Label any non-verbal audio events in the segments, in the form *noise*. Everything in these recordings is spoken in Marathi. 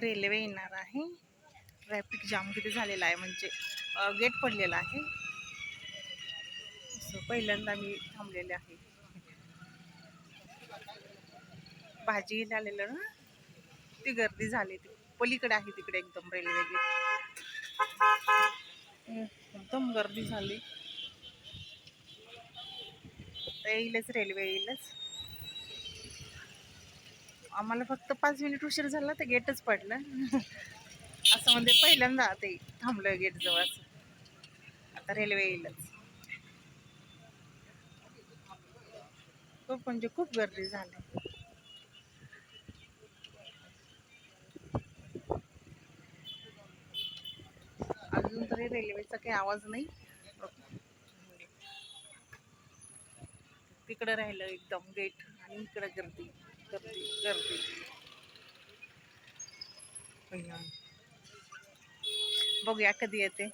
रेल्वे येणार आहे. ट्रॅफिक जाम किती झालेला आहे. म्हणजे गेट पडलेला आहे. सो पहिल्यांदा मी थांबलेले आहे. भाजी घ्यायला आलेलं ना? ती गर्दी झाली. ती पलीकडे आहे तिकडे एकदम रेल्वे गेट. एकदम गर्दी झाली. तर येईलच रेल्वे येईलच. आम्हाला फक्त पाच मिनिट उशीर झाला तर गेटच पडलं. *laughs* असं म्हणजे पहिल्यांदा ते थांबलं गेट जवळ आता रेल्वे येईलच. खूप म्हणजे खूप गर्दी झाली. अजून तरी रेल्वेचा काही आवाज नाही. तिकडं राहिलं एकदम गेट आणि इकडं गर्दी. गर्दी बघूया कधी येते.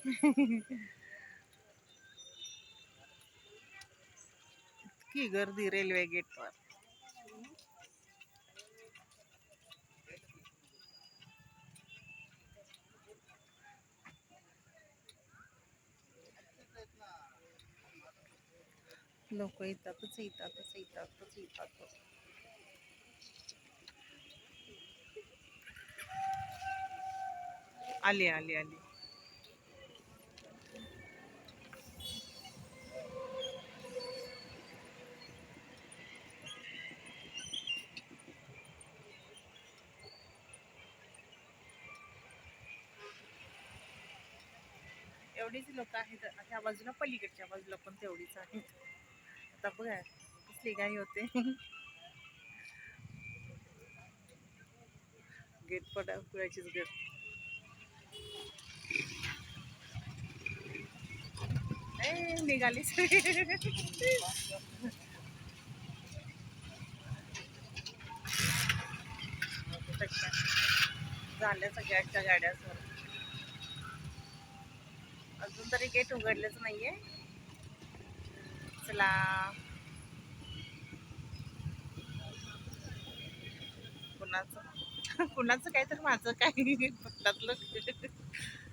इतकी गर्दी रेल्वे गेटवर. लोक येतातच येतातच येतातच येतात आली आली आली. एवढीच लोक आहेत ह्या बाजूला पलीकडच्या बाजूला पण तेवढीच आहेत. आता बघा कसली गाई होते. *laughs* गेट पडा पुढाचीच गेट ए झाल्या सगळ्याच्या गाड्या अजून तरी गेट उघडलेच नाहीये. चला. कुणाचं? कुणाचं काय तर माझं काय पत्तातलं *laughs*